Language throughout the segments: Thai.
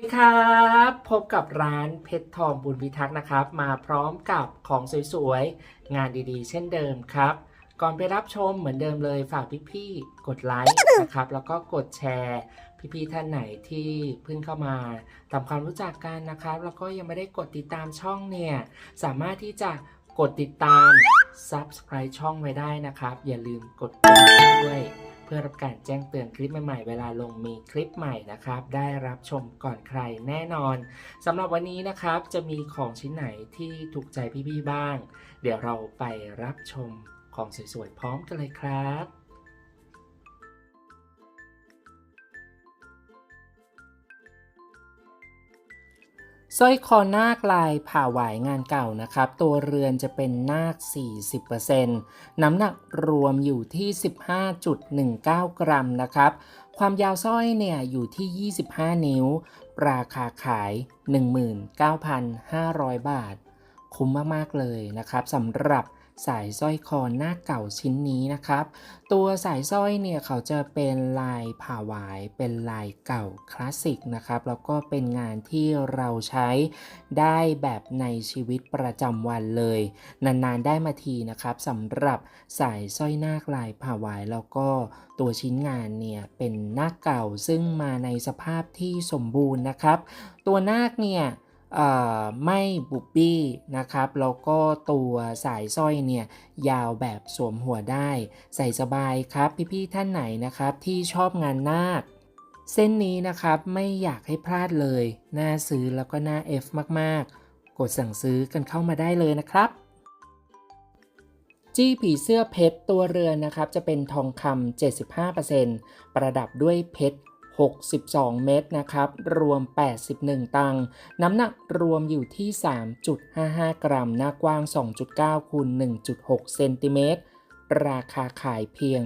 สวัสดีครับพบกับร้านเพชรทองบุญพิทักษ์นะครับ มาพร้อมกับของสวยๆ งานดีๆ เช่นเดิมครับ ก่อนไปรับชมเหมือนเดิมเลยฝากพี่ๆ กดไลค์นะครับ แล้วก็กดแชร์พี่ๆท่านไหนที่เพิ่งเข้ามาทำความรู้จักกันนะครับ แล้วก็ยังไม่ได้กดติดตามช่องเนี่ย สามารถที่จะกดติดตาม Subscribe ช่องไว้ได้นะครับ อย่าลืมกดกด้วย พื่อรับการแจ้งเตือนคลิปใหม่ๆ เวลาลงมีคลิปใหม่นะครับ ได้รับชมก่อนใครแน่นอนสำหรับวันนี้นะครับจะมีของชิ้นไหนที่ถูกใจพี่ๆบ้าง เดี๋ยวเราไปรับชมของสวยๆพร้อมกันเลยครับ สร้อยคอนาคลายผ่าหวายงานเก่านะครับ ตัวเรือนจะเป็นนาค 40%น้ำหนักรวมอยู่ที่ 15.19 กรัมนะครับ ความยาวสร้อยเนี่ยอยู่ที่ 25 นิ้ว ราคาขาย 19,500 บาท คุ้มมาก ๆ เลยนะครับสำหรับ สายสร้อยคอหน้าเก่าชิ้นนี้นะครับ ตัวสายสร้อยเนี่ยเขาจะเป็นลายผ่าหวายเป็นลายเก่าคลาสสิกนะครับแล้วก็เป็นงานที่เราใช้ได้แบบในชีวิตประจำวันเลย นานๆได้มาทีนะครับสำหรับสายสร้อยนาคลายผ่าหวายแล้วก็ตัวชิ้นงานเนี่ยเป็นนาคเก่าซึ่งมาในสภาพที่สมบูรณ์นะครับ ตัวนาคเนี่ย ไม่บุบบี้นะครับ แล้วก็ตัวสายสร้อยเนี่ยยาวแบบสวมหัวได้ ใส่สบายครับพี่ๆท่านไหนนะครับที่ชอบงานนาคเส้นนี้นะครับไม่อยากให้พลาดเลย น่าซื้อแล้วก็น่า F มากๆ กดสั่งซื้อกันเข้ามาได้เลยนะครับ จี้ผีเสื้อเพชรตัวเรือนนะครับ จะเป็นทองคำ75%ประดับด้วยเพชร 62 เมตรนะครับ รวม 81 ตังค์น้ำหนักรวมอยู่ที่ 3.55 กรัม หน้ากว้าง 2.9คูณ1.6 เซนติเมตร ราคาขายเพียง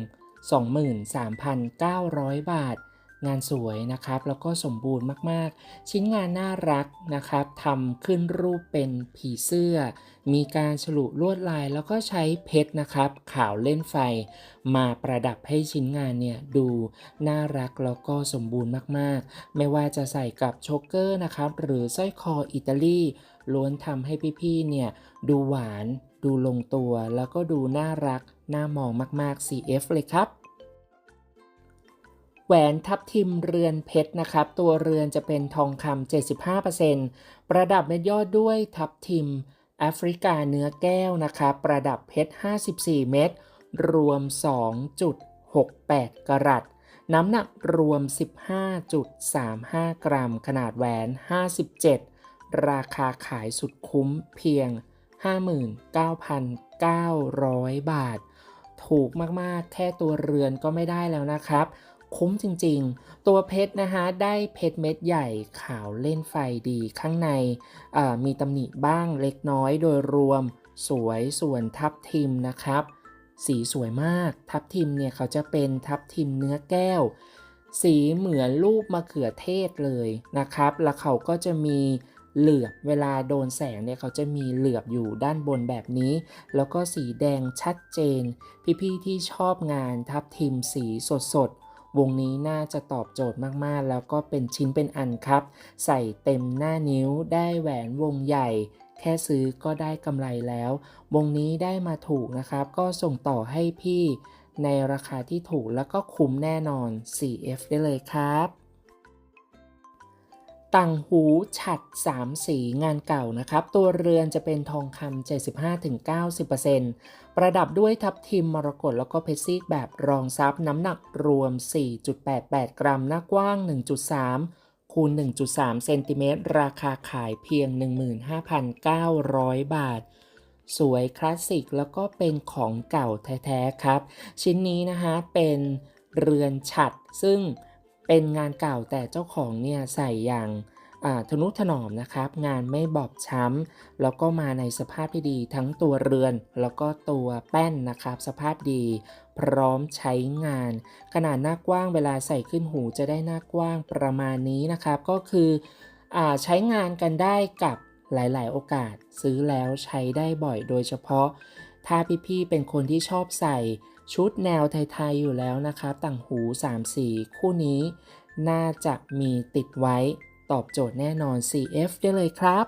23,900 บาท งานสวยนะครับ แล้วก็สมบูรณ์มากๆ ชิ้นงานน่ารักนะครับทำขึ้นรูปเป็นผีเสื้อ มีการฉลุลวดลายแล้วก็ใช้เพชรนะครับ ขาวเล่นไฟ มาประดับให้ชิ้นงานเนี่ยดูน่ารักแล้วก็สมบูรณ์มากๆ ไม่ว่าจะใส่กับโชกเกอร์นะครับ หรือสร้อยคออิตาลีล้วนทำให้พี่ๆเนี่ยดูหวาน ดูลงตัว แล้วก็ดูน่ารักน่ามองมากๆ CF เลยครับ แหวนทับทิมเรือนเพชรนะครับ ตัวเรือนจะเป็นทองคำ75%ประดับเม็ดยอดด้วยทับทิมแอฟริกาเนื้อแก้วนะครับ ประดับเพชร 54 เม็ดรวม 2.68 กรัตน้ำหนักรวม 15.35 กรัม ขนาดแหวน 57 ราคาขายสุดคุ้มเพียง 59,900 บาท ถูกมาก ๆ แค่ตัวเรือนก็ไม่ได้แล้วนะครับ คุ้มจริงๆ ตัวเพชรนะคะได้เพชรเม็ดใหญ่ขาวเล่นไฟดีข้างในมีตำหนิบ้างเล็กน้อยโดยรวมสวยส่วนทับทิมนะครับ สีสวยมากทับทิมเนี่ยเขาจะเป็นทับทิมเนื้อแก้ว สีเหมือนรูปมะเขือเทศเลยนะครับ แล้วเขาก็จะมีเหลือบเวลาโดนแสงเนี่ยเขาจะมีเหลือบอยู่ด้านบนแบบนี้ แล้วก็สีแดงชัดเจน พี่ๆที่ชอบงานทับทิมสีสดๆ วงนี้น่าจะตอบโจทย์มากๆ แล้วก็เป็นชิ้นเป็นอันครับ ใส่เต็มหน้านิ้วได้แหวนวงใหญ่ แค่ซื้อก็ได้กำไรแล้ว วงนี้ได้มาถูกนะครับ ก็ส่งต่อให้พี่ ในราคาที่ถูกแล้วก็คุ้มแน่นอน 4F ได้เลยครับ ต่างหูฉัด 3 สีงานเก่านะครับ ตัวเรือนจะเป็นทองคำ75-90%ประดับด้วยทับทิมมรกตแล้วก็เพชรซีกแบบรองซับน้ำหนักรวม 4.88 กรัม หน้ากว้าง 1.3 คูณ 1.3 เซนติเมตร ราคาขายเพียง 15,900 บาท สวยคลาสสิกแล้วก็เป็นของเก่าแท้ ๆ ครับ ชิ้นนี้นะคะ เป็นเรือนฉัดซึ่งเป็นงานเก่าแต่เจ้าของเนี่ยใส่อย่าง ทนุถนอมนะครับ งานไม่บอบช้ำแล้วก็มาในสภาพที่ดีทั้งตัวเรือน แล้วก็ตัวแป้นนะครับ สภาพดี พร้อมใช้งาน ขนาดหน้ากว้างเวลาใส่ขึ้นหูจะได้หน้ากว้างประมาณนี้นะครับ ก็คืออใช้งานกันได้กับหลาย ๆ โอกาสซื้อแล้วใช้ได้บ่อยโดยเฉพาะ ถ้าพี่ ๆ เป็นคนที่ชอบใส่ชุดแนวไทย ๆ อยู่แล้วนะครับ ต่างหู 3 สี คู่นี้ น่าจะมีติดไว้ ตอบโจทย์แน่นอน CF ได้เลยครับ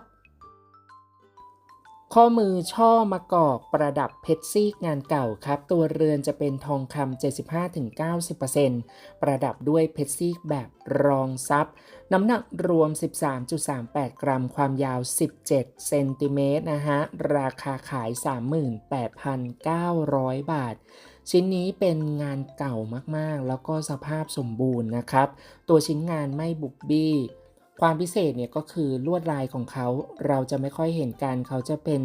ข้อมือช่อมะกอกประดับเพชรซีกงานเก่าครับ ตัวเรือนจะเป็นทองคำ 75-90%ประดับด้วยเพชรซีกแบบรองซับ น้ำหนักรวม 13.38 กรัม ความยาว 17 เซนติเมตรนะฮะ ราคาขาย 38,900 บาทชิ้นนี้เป็นงานเก่ามากๆ แล้วก็สภาพสมบูรณ์นะครับ ตัวชิ้นงานไม่บุบบี้ ความพิเศษเนี่ยก็คือลวดลายของเขาเราจะไม่ค่อยเห็นกันเขาจะเป็น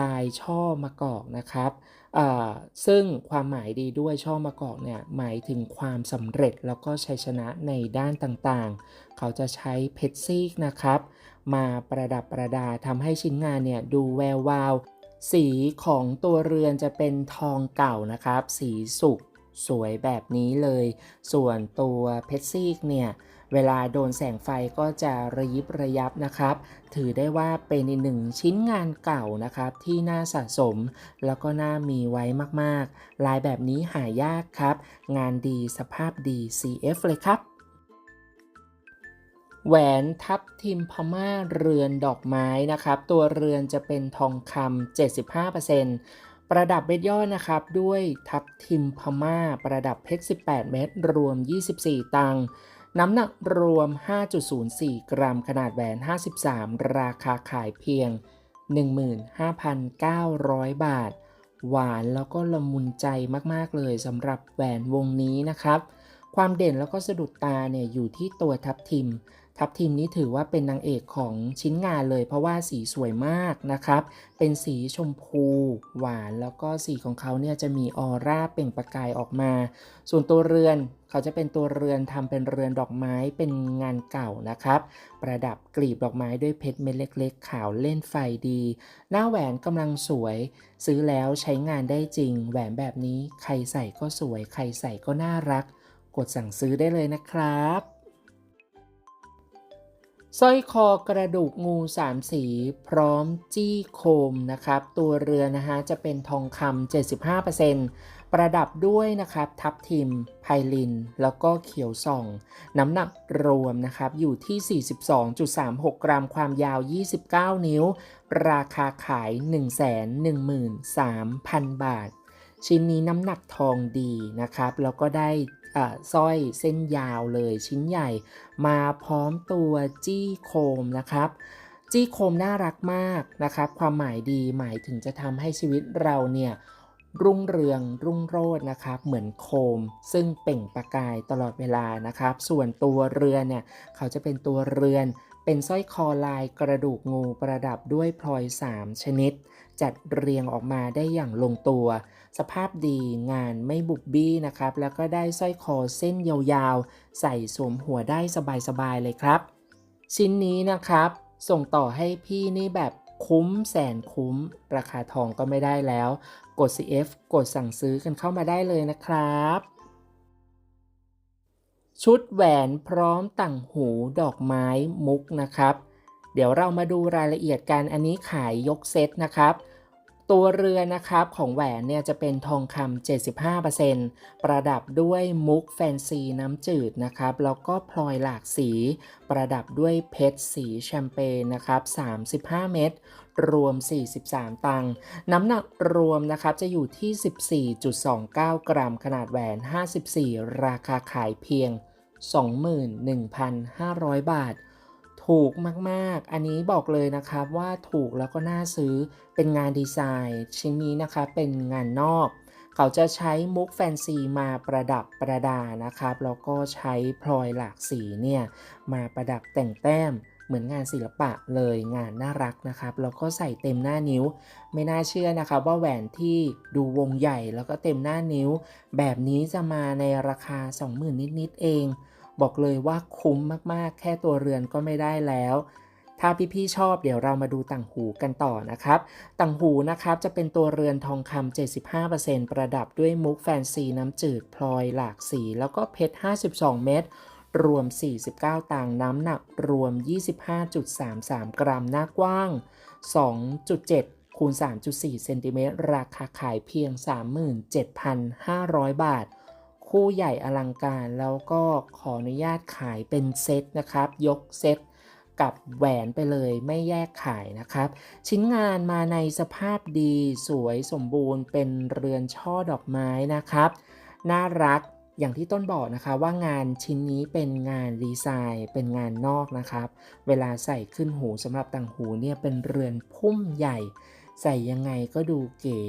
ลายช่อมะกอกนะครับซึ่งความหมายดีด้วยช่อมะกอกเนี่ยหมายถึงความสำเร็จแล้วก็ชัยชนะในด้านต่างๆ เขาจะใช้เพชรซีกนะครับ มาประดับประดาทำให้ชิ้นงานเนี่ยดูแวววาว สีของตัวเรือนจะเป็นทองเก่านะครับ สีสุกสวยแบบนี้เลย ส่วนตัวเพชรซีกเนี่ย เวลาโดนแสงไฟก็จะระยิบระยับนะครับ ถือได้ว่าเป็นอีกหนึ่งชิ้นงานเก่านะครับ ที่น่าสะสม แล้วก็น่ามีไว้มากๆ ลายแบบนี้หายากครับ งานดีสภาพดี CF เลยครับแหวนทับทิมพม่าเรือนดอกไม้นะครับ ตัวเรือนจะเป็นทองคำ75%ประดับเม็ดย่อนะครับ ด้วยทับทิมพม่าประดับเพชร 18 เม็ดรวม 24 ตัง น้ำหนักรวม 5.04 กรัม ขนาดแหวน 53 ราคาขายเพียง 15,900 บาท หวานแล้วก็ละมุนใจมากๆเลยสำหรับแหวนวงนี้นะครับ ความเด่นแล้วก็สะดุดตาเนี่ยอยู่ที่ตัวทับทิม ทับทิมนี้ถือว่าเป็นนางเอกของชิ้นงานเลย เพราะว่าสีสวยมากนะครับ เป็นสีชมพูหวานแล้วก็สีของเขาเนี่ยจะมีออร่าเปล่งประกายออกมา ส่วนตัวเรือนเขาจะเป็นตัวเรือนทำเป็นเรือนดอกไม้เป็นงานเก่านะครับ ประดับกลีบดอกไม้ด้วยเพชรเม็ดเล็ก ๆ ขาวเล่นไฟดี หน้าแหวนกำลังสวย ซื้อแล้วใช้งานได้จริง แหวนแบบนี้ใครใส่ก็สวย ใครใส่ก็น่ารัก กดสั่งซื้อได้เลยนะครับ สร้อยคอกระดูกงูสามสี พร้อมจี้โคมนะครับ ตัวเรือนะฮะจะเป็นทองคำ75%ประดับด้วยนะครับ ทับทิม ไพลิน แล้วก็เขียวส่อง น้ำหนักรวมนะครับ อยู่ที่ 42.36 กรัมความยาว 29 นิ้ว ราคาขาย 113,000 บาท ชิ้นนี้น้ำหนักทองดีนะครับ แล้วก็ได้ สร้อยเส้นยาวเลยชิ้นใหญ่ มาพร้อมตัวจี้โคมนะครับ จี้โคมน่ารักมากนะครับ ความหมายดีหมายถึงจะทำให้ชีวิตเราเนี่ยรุ่งเรืองรุ่งโรจน์นะครับ เหมือนโคม ซึ่งเปล่งประกายตลอดเวลานะครับ ส่วนตัวเรือนเนี่ยเขาจะเป็นตัวเรือน เป็นสร้อยคอลายกระดูกงูประดับด้วยพลอย 3 ชนิด จัดเรียงออกมาได้อย่างลงตัว สภาพดีงานไม่บุบบี้นะครับ แล้วก็ได้สร้อยคอเส้นยาวๆ ใส่สวมหัวได้สบายๆเลยครับ ชิ้นนี้นะครับ ส่งต่อให้พี่นี่แบบคุ้มแสนคุ้ม ราคาทองก็ไม่ได้แล้ว กด CF กดสั่งซื้อกันเข้ามาได้เลยนะครับ ชุดแหวนพร้อมต่างหูดอกไม้มุกนะครับ เดี๋ยวเรามาดูรายละเอียดกันอันนี้ขายยกเซตนะครับ ตัวเรือนะครับของแหวนเนี่ยจะเป็นทองคำ75%ประดับด้วยมุกแฟนซีน้ำจืดนะครับแล้วก็พลอยหลากสี ประดับด้วยเพชรสีแชมเปญนะครับ35 เม็ดรวม 43 ตังค์น้ำหนักรวมนะครับจะอยู่ที่ 14.29 กรัม ขนาดแหวน 54 ราคาขายเพียง 21,500 บาท ถูกมากๆ อันนี้บอกเลยนะครับว่าถูกแล้วก็น่าซื้อเป็นงานดีไซน์ชิ้นนี้นะคะเป็นงานนอก เขาจะใช้มุกแฟนซีมาประดับประดานะครับ แล้วก็ใช้พลอยหลากสีเนี่ยมาประดับแต่งแต้มเหมือนงานศิลปะเลยงานน่ารักนะครับ แล้วก็ใส่เต็มหน้านิ้ว ไม่น่าเชื่อนะครับ ว่าแหวนที่ดูวงใหญ่แล้วก็เต็มหน้านิ้ว แบบนี้จะมาในราคา 20,000 นิด ๆ เอง บอกเลยว่าคุ้มมากๆ แค่ตัวเรือนก็ไม่ได้แล้ว ถ้าพี่ๆชอบเดี๋ยวเรามาดูต่างหูกันต่อนะครับ ต่างหูนะครับจะเป็นตัวเรือนทองคำ75%ประดับด้วยมุกแฟนซีน้ำจืดพลอยหลากสี แล้วก็เพชร 52 เม็ดรวม 49ตังน้ำหนักรวม 25.33 กรัม หน้ากว้าง 2.7คูณ3.4 เซนติเมตร ราคาขายเพียง 37,500 บาท คู่ใหญ่อลังการ แล้วก็ขออนุญาตขายเป็นเซตนะครับ ยกเซตกับแหวนไปเลยไม่แยกขายนะครับ ชิ้นงานมาในสภาพดีสวยสมบูรณ์เป็นเรือนช่อดอกไม้นะครับ น่ารักอย่างที่ต้นบอกนะคะว่างานชิ้นนี้เป็นงานดีไซน์เป็นงานนอกนะครับ เวลาใส่ขึ้นหูสำหรับต่างหูเนี่ยเป็นเรือนพุ่มใหญ่ ใส่ยังไงก็ดูเก๋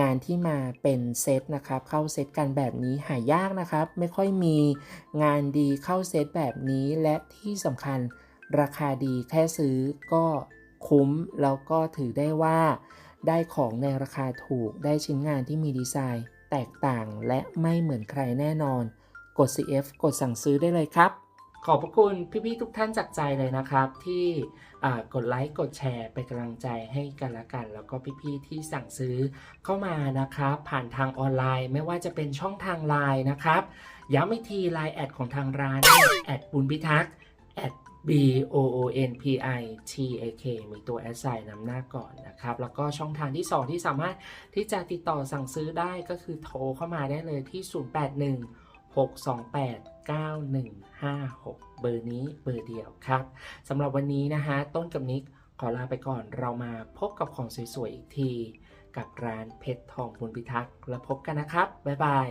งานที่มาเป็นเซตนะครับ เข้าเซตกันแบบนี้หายากนะครับ ไม่ค่อยมีงานดีเข้าเซตแบบนี้และที่สำคัญราคาดีแค่ซื้อก็คุ้มแล้วก็ถือได้ว่า ได้ของในราคาถูกได้ชิ้นงานที่มีดีไซน์ แตกต่างและไม่เหมือนใครแน่นอน กด CF กดสั่งซื้อได้เลยครับ ขอบพระคุณพี่ๆทุกท่านจากใจเลยนะครับ ที่กดไลค์กดแชร์เป็นกำลังใจให้กันละกัน แล้วก็พี่ๆที่สั่งซื้อเข้ามานะครับผ่านทางออนไลน์ ไม่ว่าจะเป็นช่องทางไลน์นะครับย้ำอีกทีไลน์แอดของทางร้านแอดบุญพิทักษ์แอด B O O N P I T A K มีตัวแอดไซน์นำหน้าก่อนนะครับ แล้วก็ช่องทางที่ 2 ที่สามารถที่จะติดต่อสั่งซื้อได้ก็คือโทรเข้ามาได้เลยที่ 081 628 9156 เบอร์นี้เบอร์เดียวครับสำหรับวันนี้นะฮะต้นกับนิกขอลาไปก่อนเรามาพบกับของสวยๆอีกที กับร้านเพชรทองบุญพิทักษ์แล้วพบกันนะครับ บ๊ายบาย